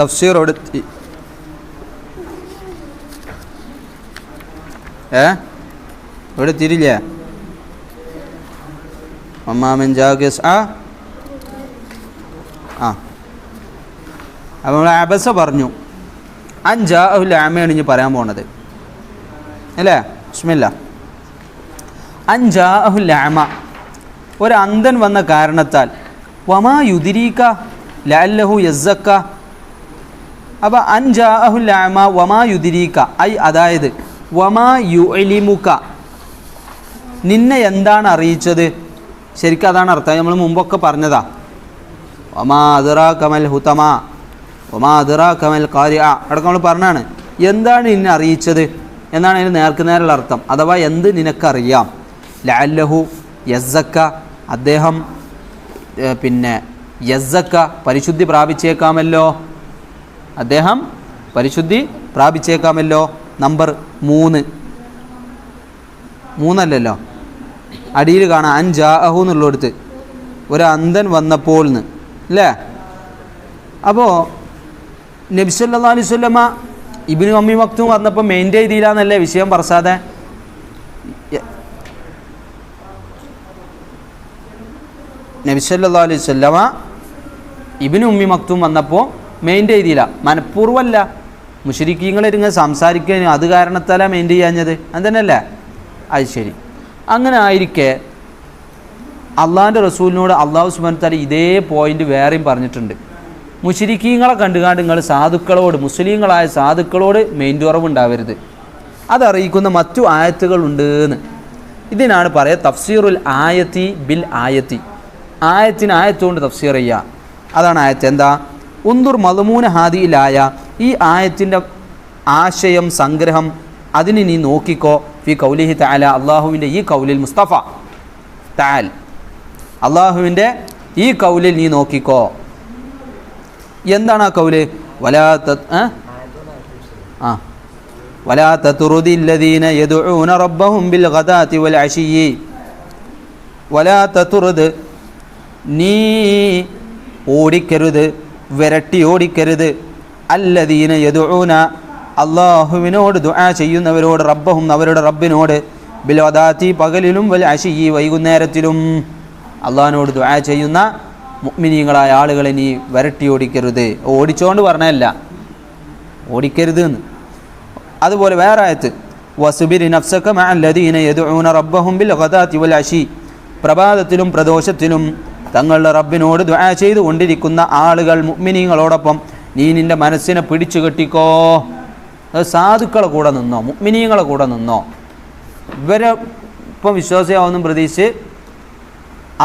തഫ്സീർ എടുത്തി ഏ? ഇവിടെ തിരില്ലേ? ഒമാമൻ ജാഗസ് ആ? ആ. അപ്പോൾ നമ്മൾ അബസ പറഞ്ഞു. അഞ്ചാ അഹുൽ ആമയാണ് ഇനി പറയാൻ പോണത്. അല്ലേ? വിസ്മില്ല അഞ്ചാ അഹുൽ ആമ. ഒരു അന്ധൻ വന്ന കാരണത്താൽ വമാ യുദിരീക്ക ലഅല്ലഹു യസ്സക്ക അപ്പോൾ അൻജാഅഹുൽ ആമ വമാ യുദിരീക്ക ഐ അതായത് വമാ യു എലിമുക്ക നിന്നെ എന്താണ് അറിയിച്ചത്? ശരിക്കും അതാണ് അർത്ഥം. നമ്മൾ മുമ്പൊക്കെ പറഞ്ഞതാ. ഒമാ അതിറാ കമൽ ഹുതമ. ഒമാ അതിറാ കമൽ കാര്യ അടക്കം നമ്മൾ പറഞ്ഞാണ്. എന്താണ് നിന്നെ അറിയിച്ചത്? എന്നാണ് അതിന് നേർക്ക് നേരുള്ള അർത്ഥം. അഥവാ എന്ത് നിനക്കറിയാം? ലഅല്ലഹു യസ്സക്ക. അദ്ദേഹം പിന്നെ യസ്സക്ക പരിശുദ്ധി പ്രാപിച്ചേക്കാമല്ലോ. അദ്ദേഹം പരിശുദ്ധി പ്രാപിച്ചേക്കാമല്ലോ. നമ്പർ മൂന്ന്. മൂന്നല്ലല്ലോ. അടിയിൽ കാണാം. അഞ്ചാഹു എന്നുള്ളിടത്ത്. ഒരു അന്ധൻ വന്നപ്പോൾ എന്ന് അല്ലേ അപ്പോൾ നബിസല്ലാ അലൈഹി സ്വല്ലമ്മ ഇബിനു അമ്മി മക്തും വന്നപ്പോൾ മെയിന്റെയിൻ ചെയ്തില്ല എന്നല്ലേ വിഷയം പറസാതെ? നബിസല്ലാ അലൈഹി സ്വല്ലമ ഇബിനു ഉമ്മി മക്തും വന്നപ്പോൾ മെയിന്റെയിൻ ചെയ്തില്ല മനഃപൂർവമല്ല. മുഷരിക്കീങ്ങളിരുന്ന് സംസാരിക്കാൻ അത് കാരണത്താല മെയിൻ ചെയ്യാഞ്ഞത്. അത് തന്നെയല്ലേ? അത് ശരി. അങ്ങനെ ആയിരിക്കെ അള്ളാഹിന്റെ റസൂലിനോട് അള്ളാഹു സുബാൻ ഇതേ പോയിന്റ് വേറെയും പറഞ്ഞിട്ടുണ്ട്. മുഷരിക്കീങ്ങളെ കണ്ടുകാണ്ട് നിങ്ങൾ സാധുക്കളോട് മുസ്ലിങ്ങളായ സാധുക്കളോട് മെയിൻ ഉറവുണ്ടാവരുത് അതറിയിക്കുന്ന മറ്റു ആയത്തുകളുണ്ട് എന്ന് ഇതിനാണ് പറയുക തഫ്സീറുൽ ആയത്തി ബിൽ ആയത്തി. ആയത്തിന് ആയത്തുകൊണ്ട് തഫ്സീർ ചെയ്യുക അതാണ് ആയത്ത്. എന്താ? ഉന്തുർ മലമൂന ഹാദിയിലായ ഈ ആയത്തിൻ്റെ ആശയം സംഗ്രഹം അതിന് നീ നോക്കിക്കോ ഫി കൗലിഹി താല അള്ളാഹുവിൻ്റെ ഈ കൗലിൽ മുസ്തഫ താൽ അള്ളാഹുവിൻ്റെ ഈ കൗലിൽ നീ നോക്കിക്കോ എന്താണ് ആ കൗല് വലാ തത് ഏ? ആ വലാ തതുറുദി الذين يدعون ربهم بالغداة والعشي വലാ തതുറുദ് നീ ഓടിക്കരുത് വിരട്ടി ഓടിക്കരുത് അല്ലദീന യദുന അള്ളാഹുവിനോട് ദുആ ചെയ്യുന്നവരോട് റബ്ബഹും അവരുടെ റബ്ബിനോട് ബിലോദാത്തി പകലിലും വൽ അശിയി വൈകുന്നേരത്തിലും. അള്ളാഹിനോട് ദുആ ചെയ്യുന്ന മുഗ്മിനീങ്ങളായ ആളുകളെ നീ വരട്ടി ഓടിക്കരുത് ഓടിച്ചോണ്ട് പറഞ്ഞല്ല ഓടിക്കരുത് എന്ന് അതുപോലെ വേറെ ആയത്ത് വസുബിരി നഫ്സക മഅ അല്ലദീന യദുഊന റബ്ബഹും ബിൽ ഗദാത്തി വൽ അശി. പ്രഭാതത്തിലും പ്രദോഷത്തിലും തങ്ങളുടെ റബ്ബിനോട് ദ്വാ ചെയ്തു കൊണ്ടിരിക്കുന്ന ആളുകൾ മുഅ്മിനീങ്ങളോടൊപ്പം നീ നിന്റെ മനസ്സിനെ പിടിച്ചു കെട്ടിക്കോ. സാധുക്കളെ കൂടെ നിന്നോ മുഅ്മിനീങ്ങളെ കൂടെ നിന്നോ. ഇവരെ ഇപ്പം വിശ്വാസിയാവുന്ന പ്രതീക്ഷിച്ച്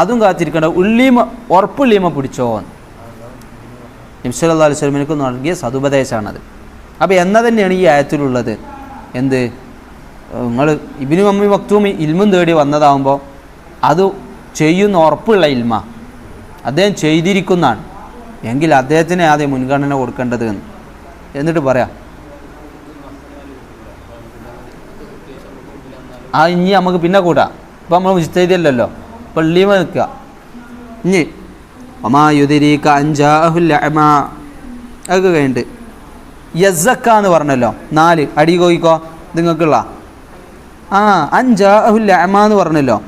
അതും കാത്തിരിക്കേണ്ട. ഉള്ളീമ ഉറപ്പുള്ളീമ പിടിച്ചോ നിംസല്ലാ അലൈഹി സ്വലമിനക്ക് നൽകിയ സതുപദേശമാണത് അപ്പോൾ എന്ന തന്നെയാണ് ഈ ആയത്തിലുള്ളത്. എന്ത്? നിങ്ങൾ ഇബിനു മമ്മി മക്തൂം ഇൽമും തേടി വന്നതാകുമ്പോൾ അത് ചെയ്യുന്ന ഉറപ്പുള്ള ഇൽമ. അദ്ദേഹം ചെയ്തിരിക്കുന്നതാണ്. എങ്കിൽ അദ്ദേഹത്തിന് ആദ്യം മുൻഗണന കൊടുക്കേണ്ടത് എന്ന്. എന്നിട്ട് പറയാം. ആ ഇനി നമുക്ക് പിന്നെ കൂട്ടാം ഇപ്പം നമ്മൾ മുസ്തൈദിയല്ലല്ലോ പള്ളിമ നിൽക്കുക. ഇനി ഒമായുതിരീക്ക അഞ്ചാഹു അമാ അതൊക്കെ കഴിഞ്ഞിട്ട്. യസക്ക എന്ന് പറഞ്ഞല്ലോ. നാല്. അടി കോയിക്കോ. നിങ്ങൾക്കുള്ള. ആ അഞ്ചാഹുല്ലമ എന്ന് പറഞ്ഞല്ലോ.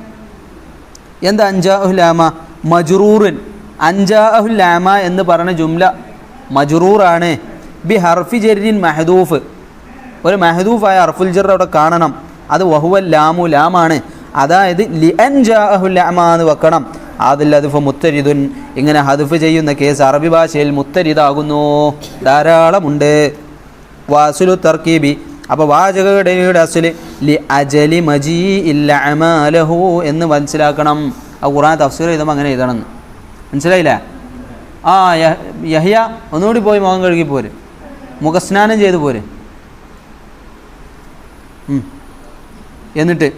എന്താ അഞ്ചാഹുലാമ മജുറൂറിൻ. അഞ്ചാഹുലാമ എന്ന് പറഞ്ഞ ജുംല മജുറൂറാണ്. ബി ഹർഫി ജരിൻ മെഹദൂഫ്. ഒരു മെഹദൂഫായ അർഫുൽ ജർ അവിടെ കാണണം. അത് വഹുവൽ ലാമു ലാമാണ്. അതായത് ലി അഞ്ചാഹുലാമ എന്ന് വെക്കണം. അതിൽ അതിഫ് മുത്തരിദുൻ. ഇങ്ങനെ ഹദഫ് ചെയ്യുന്ന കേസ് അറബി ഭാഷയിൽ മുത്തരിദാകുന്നു. ധാരാളമുണ്ട്. വാസുലു തർക്കീബി അപ്പോൾ വാചകയുടെ അസുൽ ലി അജലി മജീ ഇല്ല അമാലഹു എന്ന് മനസ്സിലാക്കണം. ആ ഖുറാൻ തഫ്സീർ ചെയ്തപ്പോൾ അങ്ങനെ എഴുതണം. മനസ്സിലായില്ല? ആ യഹ്യ ഒന്നുകൂടി പോയി മുഖം കഴുകി പോര്. മുഖസ്നാനം ചെയ്തു പോര്. എന്നിട്ട്?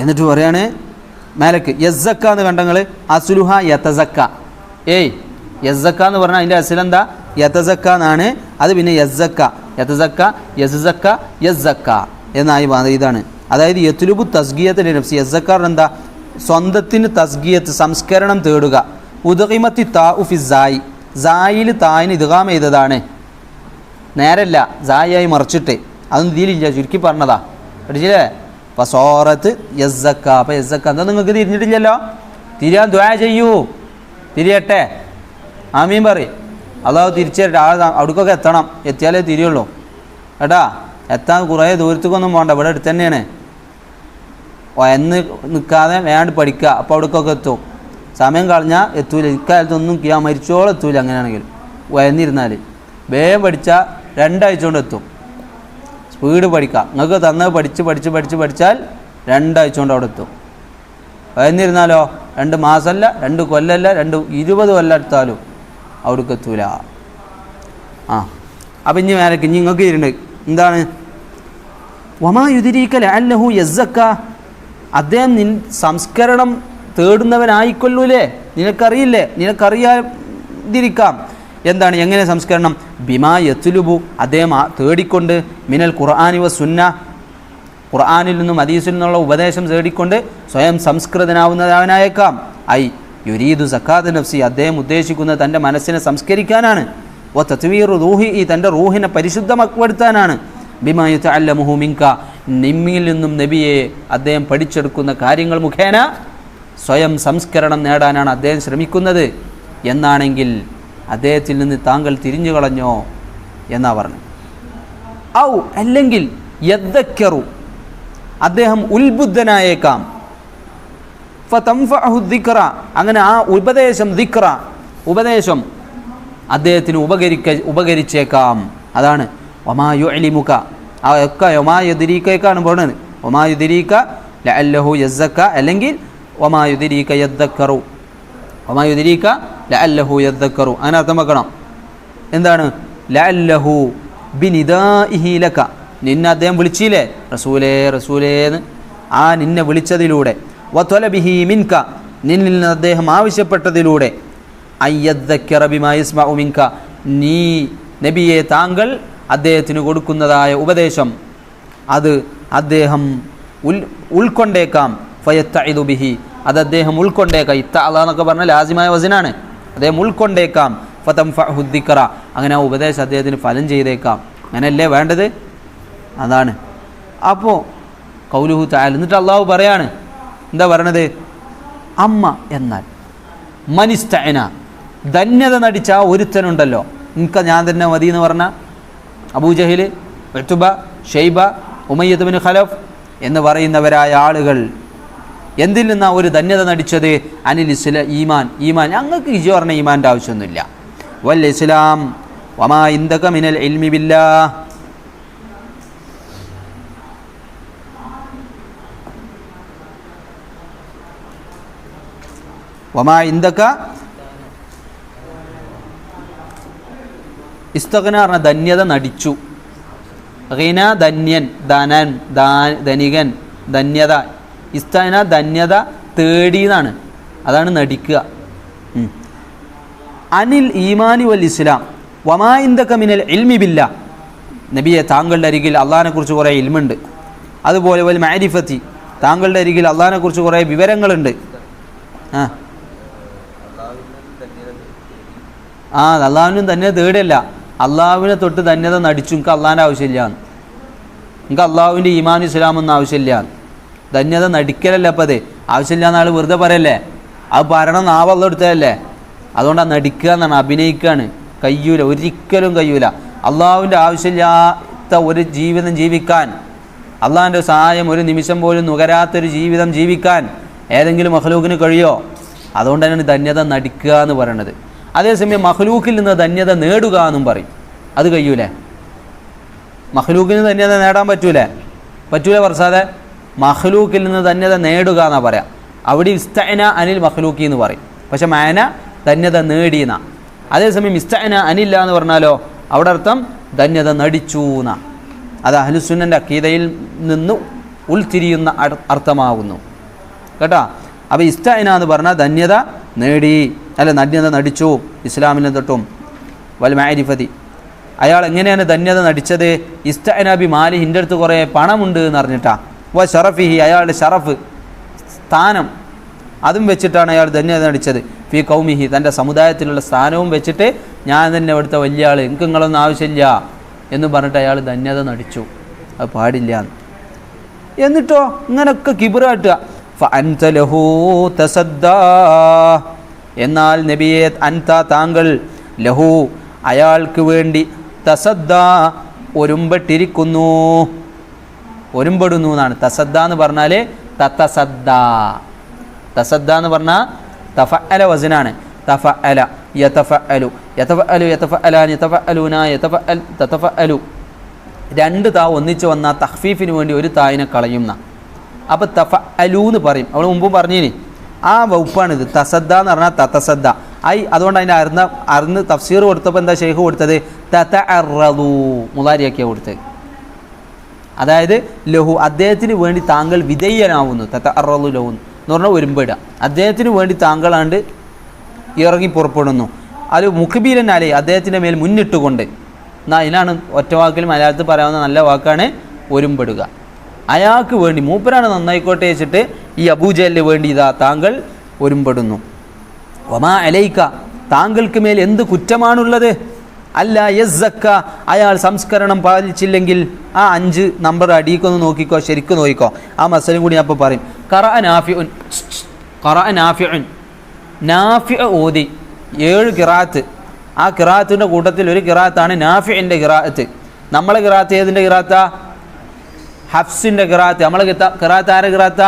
എന്നിട്ട് പറയാണ് മേലക്ക് യസ്സക്ക എന്ന് കണ്ടങ്ങൾ അസുലുഹ യത്തസക്ക ഏയ് യസ്സക്ക എന്ന് പറഞ്ഞാൽ അതിന്റെ അസിലെന്താ? യത്തസക്ക എന്നാണ് അത് പിന്നെ യസ്സക്ക. യതസക്ക യസ്സക്ക യസ്സക്ക എന്നായി ഇതാണ്. അതായത് യത്തുലുബു തസ്ഗിയത്തിന്റെ നഫ്സി. യസ്സക്ക എന്താ? സ്വന്തത്തിന് തസ്ഗിയത്ത് സംസ്കരണം തേടുക. ഉദകിമത്തി താ ഉഫിസായി സായിൽ തായിന് ഇതുകാം ചെയ്തതാണ് നേരല്ല സായിയായി മറിച്ചിട്ട്. അതൊന്നും ഇതിലില്ല ചുരുക്കി പറഞ്ഞതാ. പഠിച്ചില്ലേ? അപ്പം സോറത്ത് യസ്സക്ക. അപ്പം യസ്സക്ക എന്താ നിങ്ങൾക്ക് തിരിഞ്ഞിട്ടില്ലല്ലോ? തിരിയാൻ ദ്വാ ചെയ്യൂ. തിരിയട്ടെ. ആമീൻ പറയും. അതാവ് തിരിച്ചു ആ അവിടേക്കൊക്കെ എത്തണം. എത്തിയാലേ തിരിയുള്ളൂ. കേട്ടാ? എത്താൻ കുറേ ദൂരത്തേക്കൊന്നും പോകണ്ട ഇവിടെ അടുത്ത് തന്നെയാണ്. എന്ന് നിൽക്കാതെ വേണ്ട പഠിക്കുക. അപ്പോൾ അവിടേക്കൊക്കെ എത്തും. സമയം കളഞ്ഞാൽ എത്തൂല. ഇക്കാലത്തൊന്നും കിയാ മരിച്ചോളം എത്തൂല അങ്ങനെയാണെങ്കിൽ. വയന്നിരുന്നാൽ വേഗം പഠിച്ചാൽ രണ്ടാഴ്ച കൊണ്ട് എത്തും. സ്പീഡ് പഠിക്കാം. നിങ്ങൾക്ക് തന്നത് പഠിച്ച് പഠിച്ച് പഠിച്ച് പഠിച്ചാൽ രണ്ടാഴ്ച കൊണ്ട് അവിടെ എത്തും. വയന്നിരുന്നാലോ? രണ്ട് മാസമല്ല രണ്ട് കൊല്ലമല്ല രണ്ട് ഇരുപത് കൊല്ലം എടുത്താലും. അവിടേക്ക് ആ. അപ്പം ഇനി വേറെ ഇനി നിങ്ങൾക്ക് ഇരുണ്ട് എന്താണ്? വമാ യുതിരീക്കൽ അല്ലഹു യസ്സക്ക. അദ്ദേഹം നിൻ സംസ്കരണം തേടുന്നവനായിക്കൊള്ളൂലേ? നിനക്കറിയില്ലേ? നിനക്കറിയാതിരിക്കാം. എന്താണ്? എങ്ങനെ സംസ്കരണം? ബിമാ യത്തുലുബു അദ്ദേഹം തേടിക്കൊണ്ട് മിനൽ ഖുർആാനി വ സുന്ന. ഖുർആാനിൽ നിന്നും ഹദീസിൽ നിന്നുള്ള ഉപദേശം തേടിക്കൊണ്ട് സ്വയം സംസ്കൃതനാവുന്നവനായേക്കാം ഐ. യുരീദു സക്കാത്ത് നഫ്സി അദ്ദേഹം ഉദ്ദേശിക്കുന്നത് തന്റെ മനസ്സിനെ സംസ്കരിക്കാനാണ്. ഓ തത്വീർ റൂഹി ഈ തന്റെ റൂഹിനെ പരിശുദ്ധമാക്കപ്പെടുത്താനാണ് ബിമായുത്ത അല്ല മുഹുമിങ്ക നിമ്മിയിൽ നിന്നും നബിയെ അദ്ദേഹം പഠിച്ചെടുക്കുന്ന കാര്യങ്ങൾ മുഖേന സ്വയം സംസ്കരണം നേടാനാണ് അദ്ദേഹം ശ്രമിക്കുന്നത്. എന്നാണെങ്കിൽ അദ്ദേഹത്തിൽ നിന്ന് താങ്കൾ തിരിഞ്ഞു കളഞ്ഞോ എന്നാ പറഞ്ഞു ഔ അല്ലെങ്കിൽ യദ്ദക്കറു അദ്ദേഹം ഉത്ബുദ്ധനായേക്കാം ദിക്റ. അങ്ങനെ ആ ഉപദേശം ദിക്റ ഉപദേശം അദ്ദേഹത്തിന് ഉപകരിക്ക ഉപകരിച്ചേക്കാം. അതാണ്. ഒമായു അലിമുക്ക ആ ഒക്കെ ഒമായുദിരീക്കയ്ക്കാണ് പോണത് ഒമായുദിരീക്ക ലഅല്ലഹു യസ്സക്ക അല്ലെങ്കിൽ ഒമായുദിരീക്ക യദ്ദക്കറു. ഒമായുദിരീക്ക ലഅല്ലഹു യദ്ദക്കറു. അങ്ങനെ അർത്ഥം വെക്കണം. എന്താണ്? ലഅല്ലഹു ബിനിദാഇഹി ലക. നിന്നെ അദ്ദേഹം വിളിച്ചില്ലേ? റസൂലേ റസൂലേന്ന് ആ നിന്നെ വിളിച്ചതിലൂടെ. വത്വലബിഹി മിൻക നിന്നിൽ നിന്ന് അദ്ദേഹം ആവശ്യപ്പെട്ടതിലൂടെ. അയ്യദ്ദക്കിറബിമായിസ്മഉ ഉമിൻക നീ നബിയെ താങ്കൾ അദ്ദേഹത്തിന് കൊടുക്കുന്നതായ ഉപദേശം. അത് അദ്ദേഹം ഉൽ ഉൾക്കൊണ്ടേക്കാം. ഫയത്തഇദു ബിഹി അത് അദ്ദേഹം ഉൾക്കൊണ്ടേക്കാം. ഇത്ത എന്നൊക്കെ പറഞ്ഞാൽ ലാസിമായ വസനാണ്. അദ്ദേഹം ഉൾക്കൊണ്ടേക്കാം. ഫതം ഫഹുദ്ദിക്കറ അങ്ങനെ ആ ഉപദേശം അദ്ദേഹത്തിന് ഫലം ചെയ്തേക്കാം. അങ്ങനെയല്ലേ വേണ്ടത്? അതാണ്. അപ്പോൾ കൗലുഹു താൽ എന്നിട്ട് അള്ളാഹു പറയാണ് എന്താ പറയണത്? അമ്മ എന്നാൽ. മനിസ്തന ധന്യത നടിച്ച ഒരുത്തനുണ്ടല്ലോ. നിനക്ക് ഞാൻ തന്നെ മതി എന്ന് പറഞ്ഞ അബൂജഹിൽ വെത്തുബ ഷെയ്ബ ഉമയ്യത്തുബിൻ ഖലഫ് എന്ന് പറയുന്നവരായ ആളുകൾ എന്തിൽ നിന്നാണ് ഒരു ധന്യത നടിച്ചത്? അനിൽ ഇസ്ല ഈമാൻ. ഈമാൻ ഞങ്ങൾക്ക് ഇജു പറഞ്ഞ ഈമാന്റെ ആവശ്യമൊന്നുമില്ല. വൽ ഇസ്ലാം വമാ ഇന്ദക മിനൽ ഇൽമി വമാ ഇന്ദക ഇസ്തഖന പറഞ്ഞ ധന്യത നടിച്ചു. റീന ധന്യൻ ധനൻ ധനികൻ ധന്യത. ഇസ്തന ധന്യത തേടി എന്നാണ് അതാണ് നടിക്കുക. അനിൽ ഈമാനി വൽ ഇസ്ലാം. വമാ ഇന്ദക മിനൽ ഇൽമി ബില്ല. നബിയെ താങ്കളുടെ അരികിൽ അള്ളാഹിനെ കുറിച്ച് കുറേ ഇൽമുണ്ട്. അതുപോലെ വൽ മാരിഫത്തി. താങ്കളുടെ അരികിൽ അള്ളാഹിനെ കുറിച്ച് കുറേ വിവരങ്ങളുണ്ട്. ആ. ആ അള്ളാഹുവിനും തന്നെ തേടില്ല അള്ളാഹുവിനെ തൊട്ട് ധന്യത നടിച്ചു. എനിക്ക് അള്ളാഹിന്റെ ആവശ്യമില്ല. എനിക്ക് അള്ളാഹുവിന്റെ ഈമാൻ ഇസ്ലാമൊന്നും ആവശ്യമില്ല. ധന്യത നടിക്കലല്ല അപ്പം അത്? ആവശ്യമില്ല എന്നാൾ വെറുതെ പറയല്ലേ? അത് പറയണം നാവള്ള എടുത്തതല്ലേ? അതുകൊണ്ട് ആ നടിക്കുക എന്നാണ് അഭിനയിക്കുകയാണ്. കഴിയൂല ഒരിക്കലും കഴിയൂല അള്ളാഹുവിന്റെ ആവശ്യമില്ലാത്ത ഒരു ജീവിതം ജീവിക്കാൻ അള്ളാഹിന്റെ സഹായം ഒരു നിമിഷം പോലും നുകരാത്തൊരു ജീവിതം ജീവിക്കാൻ ഏതെങ്കിലും മഹ്ലൂക്കിന് കഴിയോ? അതുകൊണ്ട് തന്നെയാണ് ധന്യത നടിക്കുക എന്ന് പറയണത്. അതേസമയം മഹ്ലൂക്കിൽ നിന്ന് ധന്യത നേടുക എന്നും പറയും. അത് കഴിയൂലേ? മഹ്ലൂക്കിൽ നിന്ന് ധന്യത നേടാൻ പറ്റൂലേ? പറ്റൂല വർഷാതെ മഹ്ലൂക്കിൽ നിന്ന് ധന്യത നേടുക എന്നാ പറയാം. അവിടെ ഇസ്തഅന അനിൽ മഹ്ലൂക്കി എന്ന് പറയും. പക്ഷെ മാന ധന്യത നേടിയെന്ന. അതേസമയം ഇസ്തഅന അനില്ല എന്ന് പറഞ്ഞാലോ അവിടെ അർത്ഥം ധന്യത നടിച്ചു എന്നാ. അത് അഹ്ലുസുന്നന്റെ അക്കീതയിൽ നിന്ന് ഉൾത്തിരിയുന്ന അർ- അർത്ഥമാകുന്നു കേട്ടോ? അപ്പോൾ ഇസ്തഅന എന്ന് പറഞ്ഞാൽ ധന്യത നേടി അല്ല ധന്യത നടിച്ചു ഇസ്ലാമിനെ തൊട്ടും. വൽമാരിഫതി അയാൾ എങ്ങനെയാണ് ധന്യത നടിച്ചത്? ഇസ്തഅനബി മാലി ഹിന്റെ അടുത്ത് കുറേ പണമുണ്ട് എന്ന് അറിഞ്ഞിട്ടാ. വ ഷറഫിഹി അയാളുടെ ഷറഫ് സ്ഥാനം. അതും വെച്ചിട്ടാണ് അയാൾ ധന്യത നടിച്ചത്. ഫി കൗമിഹി തന്റെ സമുദായത്തിലുള്ള സ്ഥാനവും വെച്ചിട്ട് ഞാൻ തന്നെ ഇവിടുത്തെ വലിയ ആൾ എനിക്ക് നിങ്ങളൊന്നും ആവശ്യമില്ല എന്ന് പറഞ്ഞിട്ട് അയാൾ ധന്യത നടിച്ചു. അത് പാടില്ല എന്നിട്ടോ ഇങ്ങനൊക്കെ കിബിറ് തസദ്ദാ. എന്നാൽ നബിയെ അൻത താങ്കൾ ലഹു അയാൾക്ക് വേണ്ടി തസദ്ദ ഒരുമ്പെട്ടിരിക്കുന്നു. ഒരുമ്പെടുന്നു എന്നാണ്. തസദ്ദ എന്ന് പറഞ്ഞാൽ തത്തസദ്ദ തസദ്ദ എന്ന് പറഞ്ഞാൽ തഫ അല വസനാണ് തഫ അല യതഫ അലു യതഫ അലു യതഫ അൽ അലു രണ്ട് താ ഒന്നിച്ച് വന്ന തഹ്ഫീഫിന് വേണ്ടി ഒരു തായിനെ കളയുന്ന. അപ്പോൾ തഫ അലു എന്ന് പറയും. അവൾ മുമ്പും പറഞ്ഞിനി. ആ വകുപ്പാണിത്. തസദ്ദ എന്ന് പറഞ്ഞാൽ തത്തസദ്ദ ഐ അതുകൊണ്ട് അതിന്റെ അറിഞ്ഞ അറിഞ്ഞ് തഫ്സീർ കൊടുത്തപ്പോൾ എന്താ ഷെയ്ഖ് കൊടുത്തത്? തത അറു മുതാരിയാക്കിയാണ് കൊടുത്തത്. അതായത് ലഹു അദ്ദേഹത്തിന് വേണ്ടി താങ്കൾ വിധേയനാവുന്നു. തത്ത അറു ലഹു എന്ന് പറഞ്ഞാൽ ഒരുമ്പിടുക. അദ്ദേഹത്തിന് വേണ്ടി താങ്കളാണ്ട് ഇറങ്ങി പുറപ്പെടുന്നു. അത് മുഖബീരനാലേ അദ്ദേഹത്തിന്റെ മേൽ മുന്നിട്ടുകൊണ്ട്. എന്നാൽ അതിനാണ് ഒറ്റ വാക്കിൽ മലയാളത്തിൽ പറയാവുന്ന നല്ല വാക്കാണ് ഒരുമ്പെടുക. അയാൾക്ക് വേണ്ടി മൂപ്പരാണ് നന്നായിക്കോട്ടെ വെച്ചിട്ട് ഈ അബൂജലിന് വേണ്ടി ഇതാ താങ്കൾ ഒരുമ്പെടുന്നു. ഒമാ അലൈക്ക താങ്കൾക്ക് മേൽ എന്ത് കുറ്റമാണുള്ളത്? അല്ല യസ്സക്ക അയാൾ സംസ്കരണം പാലിച്ചില്ലെങ്കിൽ ആ അഞ്ച് നമ്പർ അടിയിക്കൊന്ന് നോക്കിക്കോ ശരിക്കും നോക്കിക്കോ. ആ മസലും കൂടി അപ്പോൾ പറയും. കറ നാഫി ഉൻ കറ നാഫി ഉൻ നാഫി ഓതി ഏഴ് കിറാത്ത്. ആ കിറാത്തിന്റെ കൂട്ടത്തിൽ ഒരു കിറാത്താണ് നാഫിന്റെ കിറാത്ത്. നമ്മളെ കിറാത്ത് ഏതിന്റെ കിറാത്താ? ഹഫ്സിന്റെ കിറാത്ത്. നമ്മൾ കിറാത്ത് ആരെ കിറാത്ത?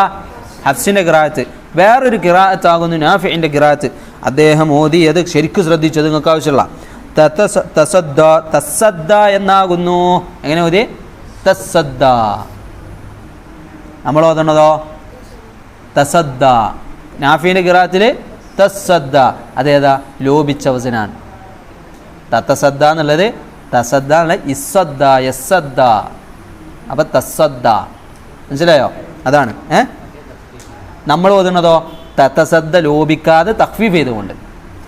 ഹഫ്സിന്റെ കിറാത്ത്. വേറൊരു കിറാത്താകുന്നു നാഫിന്റെ കിറാത്ത്. അദ്ദേഹം ഓതിയത് ശരിക്കും ശ്രദ്ധിച്ചത് നിങ്ങൾക്ക് ആവശ്യമുള്ള. തസദ്ദ തസദ്ദ എന്നാകുന്നു. എങ്ങനെ ഓതി തസദ്ദ. നമ്മൾ ഓതണതോ? തസദ്ദ. നാഫിന്റെ കിറാത്തിൽ തസദ്ദ. അതേതാ? ലോപിച്ച വസനാണ് തത്തസദ്ദ എന്നുള്ളത് തസദ്ദ എന്നുള്ള ഇസദ്ദ യസ്സദ്ദ. അപ്പം തസ്സദ്ദ. മനസ്സിലായോ? അതാണ്. ഏ? നമ്മൾ ഓതുന്നതോ? തത്തസദ്ദ ലോപിക്കാതെ തഖ്ഫീഫ് ചെയ്തുകൊണ്ട്.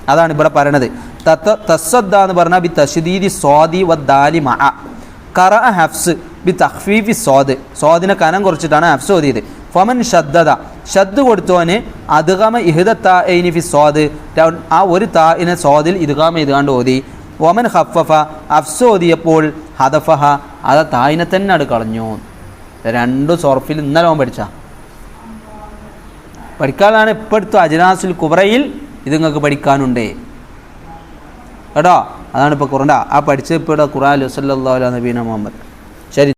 അതാണ് ഇവിടെ പറയണത്. തത്ത തസ്സദ്ദ എന്ന് പറഞ്ഞാൽ ബി തശ്ദീദി സ്വാദി വദ്ദാലി മഅ. കറ ഹഫ്സ് ബി തഖ്ഫീഫി സ്വാദ്. സ്വാദിനെ കനം കുറച്ചിട്ടാണ് ഹഫ്സ് ഓതിയത്. ഫമൻ ഷദ്ദത ഷദ് കൊടുത്തോന് അദ്ഗമ ഇഹ്ദ താഇനി ഫി സ്വാദ്. ആ ഒരു താഇനെ സ്വാദിൽ ഇദ്ഗാമ ചെയ്തുകൊണ്ട് ഓതി. ഒമൻ ഹഫഫ ഹഫ്സ് ഓതിയപ്പോൾ ഹദഫഹ. അത് തായിനെ തന്നെ അത് കളഞ്ഞു. രണ്ട് സോർഫിൽ ഇന്നലെ അവൻ പഠിച്ച. പഠിക്കാനാണ് ഇപ്പോഴത്തെ അജനാസുൽ കുബറയിൽ ഇത് നിങ്ങൾക്ക് പഠിക്കാനുണ്ട്. കേട്ടോ? അതാണ് ഇപ്പോൾ കുറണ്ട ആ പഠിച്ച ഇപ്പോൾ ഖുറാൻ അലുസല്ലാ നബീന മുഹമ്മദ്.